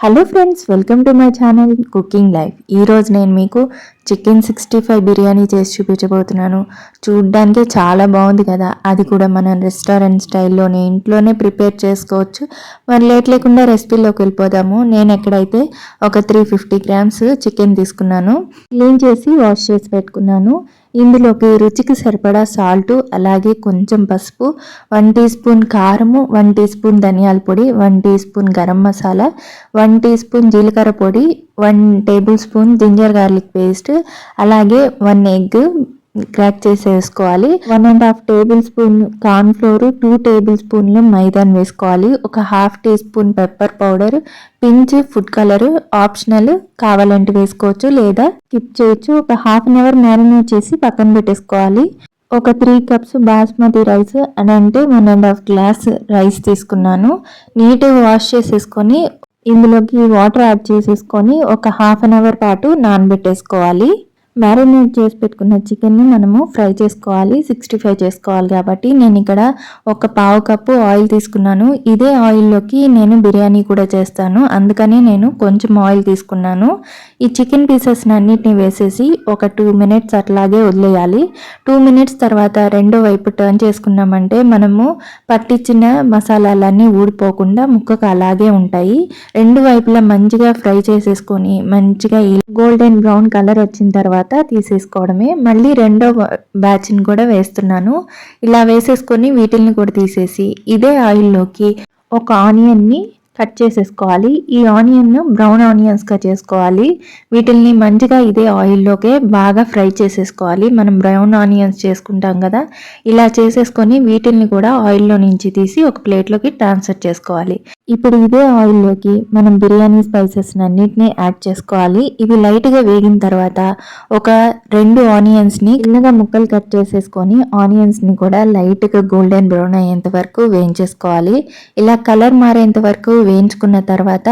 Hello friends welcome to my channel cooking life ఈరోజు నేను మీకు చికెన్ సిక్స్టీ ఫైవ్ బిర్యానీ చేసి చూపించబోతున్నాను. చూడ్డానికి చాలా బాగుంది కదా. అది కూడా మనం రెస్టారెంట్ స్టైల్లోనే ఇంట్లోనే ప్రిపేర్ చేసుకోవచ్చు. మరి లేట్ లేకుండా రెసిపీలోకి వెళ్ళిపోదాము. నేను ఎక్కడైతే ఒక త్రీ ఫిఫ్టీ గ్రామ్స్ చికెన్ తీసుకున్నాను క్లీన్ చేసి వాష్ చేసి పెట్టుకున్నాను. ఇందులోకి రుచికి సరిపడా సాల్ట్ అలాగే కొంచెం పసుపు వన్ టీ స్పూన్ కారము వన్ టీ స్పూన్ ధనియాల పొడి one teaspoon garam masala one teaspoon జీలకర్ర పొడి one tablespoon ginger garlic paste అలాగే వన్ ఎగ్ క్రాక్ చేసేసుకోవాలి. One and half tablespoon corn flour two table స్పూన్లు మైదాన్ వేసుకోవాలి. ఒక half teaspoon pepper powder pinch food colour optional కావాలంటే వేసుకోవచ్చు లేదా స్కిప్ చేయొచ్చు. ఒక హాఫ్ అన్ అవర్ మ్యారినేట్ చేసి పక్కన పెట్టేసుకోవాలి. ఒక త్రీ కప్స్ బాస్మతి రైస్ అని అంటే one and half glass rice తీసుకున్నాను. నీట్గా వాష్ చేసేసుకొని ఇందులోకి వాటర్ యాడ్ చేసేసుకొని ఒక హాఫ్ అన్ అవర్ పాటు నానబెట్టేసుకోవాలి. మ్యారినేట్ చేసి పెట్టుకున్న చికెన్ని మనము ఫ్రై చేసుకోవాలి సిక్స్టీ ఫైవ్ చేసుకోవాలి కాబట్టి నేను ఇక్కడ ఒక పావు కప్పు ఆయిల్ తీసుకున్నాను. ఇదే ఆయిల్లోకి నేను బిర్యానీ కూడా చేస్తాను. అందుకని నేను కొంచెం ఆయిల్ తీసుకున్నాను. ఈ చికెన్ పీసెస్ అన్నిటిని వేసేసి ఒక టూ మినిట్స్ అట్లాగే వదిలేయాలి. టూ మినిట్స్ తర్వాత రెండో వైపు టర్న్ చేసుకున్నామంటే మనము పట్టించిన మసాలాలన్నీ ఊడిపోకుండా ముక్కకు అలాగే ఉంటాయి. రెండు వైపులా మంచిగా ఫ్రై చేసేసుకొని మంచిగా గోల్డెన్ బ్రౌన్ కలర్ వచ్చిన తర్వాత తీసేసుకోవడమే. మళ్ళీ రెండో బ్యాచ్ని కూడా వేస్తున్నాను. ఇలా వేసేసుకొని వీటిల్ని కూడా తీసేసి ఇదే ఆయిల్లోకి ఒక ఆనియన్ని కట్ చేసేసుకోవాలి. ఈ ఆనియన్ను బ్రౌన్ ఆనియన్స్గా చేసుకోవాలి. వీటిల్ని మంచిగా ఇదే ఆయిల్లోకే బాగా ఫ్రై చేసేసుకోవాలి. మనం బ్రౌన్ ఆనియన్స్ చేసుకుంటాం కదా. ఇలా చేసేసుకొని వీటిల్ని కూడా ఆయిల్లో నుంచి తీసి ఒక ప్లేట్లోకి ట్రాన్స్ఫర్ చేసుకోవాలి. ఇప్పుడు ఇదే ఆయిల్లోకి మనం బిర్యానీ స్పైసెస్ అన్నిటినీ యాడ్ చేసుకోవాలి. ఇవి లైట్గా వేగిన తర్వాత ఒక రెండు ఆనియన్స్ని చిన్నగా ముక్కలు కట్ చేసేసుకొని ఆనియన్స్ని కూడా లైట్గా గోల్డెన్ బ్రౌన్ అయ్యేంత వరకు వేయించేసుకోవాలి. ఇలా కలర్ మారేంత వరకు వేయించుకున్న తర్వాత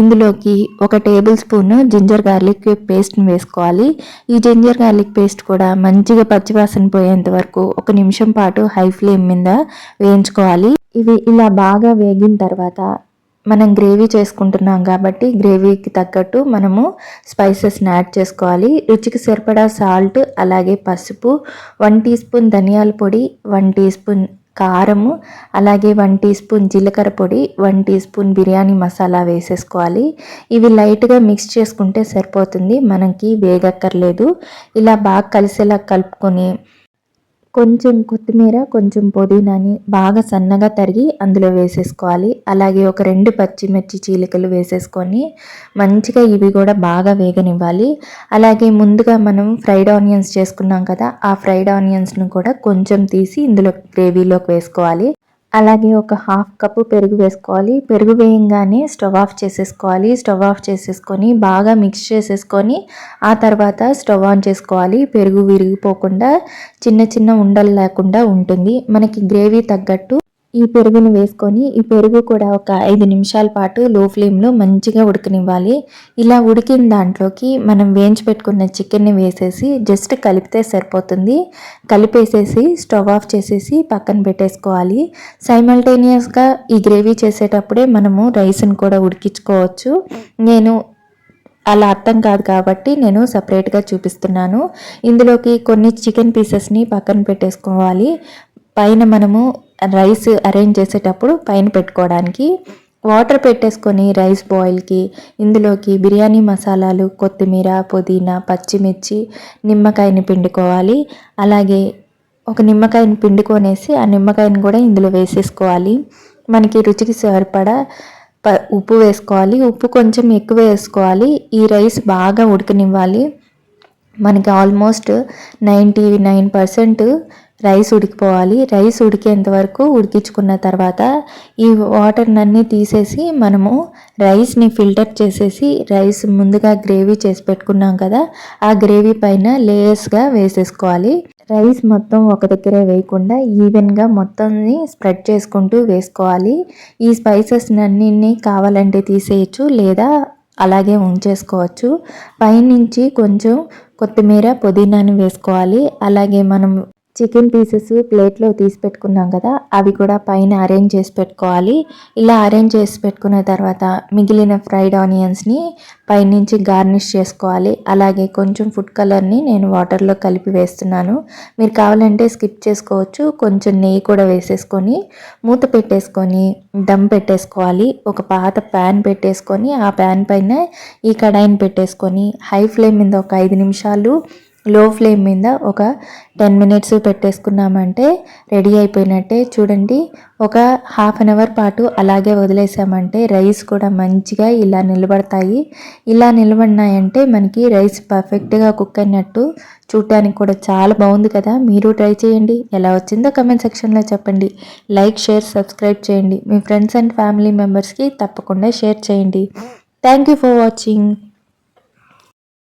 ఇందులోకి ఒక టేబుల్ స్పూన్ జింజర్ గార్లిక్ పేస్ట్ని వేసుకోవాలి. ఈ జింజర్ గార్లిక్ పేస్ట్ కూడా మంచిగా పచ్చివాసన పోయేంత వరకు ఒక నిమిషం పాటు హై ఫ్లేమ్ మీద వేయించుకోవాలి. ఇవి ఇలా బాగా వేగిన తర్వాత మనం గ్రేవీ చేసుకుంటున్నాం కాబట్టి గ్రేవీకి తగ్గట్టు మనము స్పైసెస్ని యాడ్ చేసుకోవాలి. రుచికి సరిపడా సాల్ట్ అలాగే పసుపు వన్ టీ స్పూన్ ధనియాల పొడి వన్ టీ స్పూన్ కారము అలాగే వన్ టీ స్పూన్ జీలకర్ర పొడి one teaspoon biryani masala వేసేసుకోవాలి. ఇవి లైట్గా మిక్స్ చేసుకుంటే సరిపోతుంది. మనకి వేగక్కర్లేదు. ఇలా బాగా కలిసేలా కలుపుకొని కొంచెం కొత్తిమీర కొంచెం పుదీనాని బాగా సన్నగా తరిగి అందులో వేసేసుకోవాలి. అలాగే ఒక రెండు పచ్చిమిర్చి చీలికలు వేసేసుకొని మంచిగా ఇవి కూడా బాగా వేగనివ్వాలి. అలాగే ముందుగా మనం ఫ్రైడ్ ఆనియన్స్ చేసుకున్నాం కదా ఆ ఫ్రైడ్ ఆనియన్స్ను కూడా కొంచెం తీసి ఇందులో గ్రేవీలోకి వేసుకోవాలి. అలాగే ఒక హాఫ్ కప్పు పెరుగు వేసుకోవాలి. పెరుగు వేయంగానే స్టవ్ ఆఫ్ చేసేసుకోవాలి. స్టవ్ ఆఫ్ చేసేసుకొని బాగా మిక్స్ చేసేసుకొని ఆ తర్వాత స్టవ్ ఆన్ చేసుకోవాలి. పెరుగు విరిగిపోకుండా చిన్న చిన్న ఉండలు లేకుండా ఉంటుంది. మనకి గ్రేవీ తగ్గట్టు ఈ పెరుగుని వేసుకొని ఈ పెరుగు కూడా ఒక ఐదు నిమిషాల పాటు లో ఫ్లేమ్లో మంచిగా ఉడకనివ్వాలి. ఇలా ఉడికిన దాంట్లోకి మనం వేయించి పెట్టుకున్న చికెన్ని వేసేసి జస్ట్ కలిపితే సరిపోతుంది. కలిపేసేసి స్టవ్ ఆఫ్ చేసేసి పక్కన పెట్టేసుకోవాలి. సైమల్టేనియస్గా ఈ గ్రేవీ చేసేటప్పుడే మనము రైస్ని కూడా ఉడికించుకోవచ్చు. నేను అలా అర్థం కాదు కాబట్టి నేను సపరేట్గా చూపిస్తున్నాను. ఇందులోకి కొన్ని చికెన్ పీసెస్ని పక్కన పెట్టేసుకోవాలి. పైన మనము రైస్ అరేంజ్ చేసేటప్పుడు పైన పెట్టుకోవడానికి వాటర్ పెట్టేసుకొని రైస్ బాయిల్కి ఇందులోకి బిర్యానీ మసాలాలు కొత్తిమీర పుదీనా పచ్చిమిర్చి నిమ్మకాయని పిండుకోవాలి. అలాగే ఒక నిమ్మకాయని పిండుకొనేసి ఆ నిమ్మకాయని కూడా ఇందులో వేసేసుకోవాలి. మనకి రుచికి సరిపడా ప ఉప్పు వేసుకోవాలి. ఉప్పు కొంచెం ఎక్కువ వేసుకోవాలి. ఈ రైస్ బాగా ఉడకనివ్వాలి. మనకి almost ninety nine percent rice ఉడికిపోవాలి. Rice ఉడికేంత వరకు ఉడికించుకున్న తర్వాత ఈ వాటర్నన్నీ తీసేసి మనము రైస్ని ఫిల్టర్ చేసేసి రైస్ ముందుగా గ్రేవీ చేసి పెట్టుకున్నాం కదా ఆ గ్రేవీ పైన లేయర్స్గా వేసేసుకోవాలి. రైస్ మొత్తం ఒక దగ్గరే వేయకుండా ఈవెన్గా మొత్తాన్ని స్ప్రెడ్ చేసుకుంటూ వేసుకోవాలి. ఈ స్పైసెస్ అన్నింటినీ కావాలంటే తీసేయచ్చు లేదా అలాగే ఉంచేసుకోవచ్చు. పైనుంచి కొంచెం కొత్తిమీర పుదీనాని వేసుకోవాలి. అలాగే మనం చికెన్ పీసెస్ ప్లేట్లో తీసి పెట్టుకున్నాం కదా అవి కూడా పైన అరేంజ్ చేసి పెట్టుకోవాలి. ఇలా అరేంజ్ చేసి పెట్టుకున్న తర్వాత మిగిలిన ఫ్రైడ్ ఆనియన్స్ని పైనుంచి గార్నిష్ చేసుకోవాలి. అలాగే కొంచెం ఫుడ్ కలర్ని నేను వాటర్లో కలిపి వేస్తున్నాను. మీరు కావాలంటే స్కిప్ చేసుకోవచ్చు. కొంచెం నెయ్యి కూడా వేసేసుకొని మూత పెట్టేసుకొని దమ్ పెట్టేసుకోవాలి. ఒక పాత ప్యాన్ పెట్టేసుకొని ఆ ప్యాన్ పైన ఈ కడాయిని పెట్టేసుకొని హై ఫ్లేమ్ మీద ఒక ఐదు నిమిషాలు లో ఫ్లేమ్ మీద ఒక టెన్ మినిట్స్ పెట్టేసుకున్నామంటే రెడీ అయిపోయినట్టే. చూడండి ఒక హాఫ్ అన్ అవర్ పాటు అలాగే వదిలేసామంటే రైస్ కూడా మంచిగా ఇలా నిలబడతాయి. ఇలా నిలబడినాయంటే మనకి రైస్ పర్ఫెక్ట్గా కుక్ అయినట్టు చూడటానికి కూడా చాలా బాగుంది కదా. మీరు ట్రై చేయండి. ఎలా వచ్చిందో కమెంట్ సెక్షన్లో చెప్పండి. లైక్ షేర్ సబ్స్క్రైబ్ చేయండి. మీ ఫ్రెండ్స్ అండ్ ఫ్యామిలీ మెంబర్స్కి తప్పకుండా షేర్ చేయండి. Thank you for watching.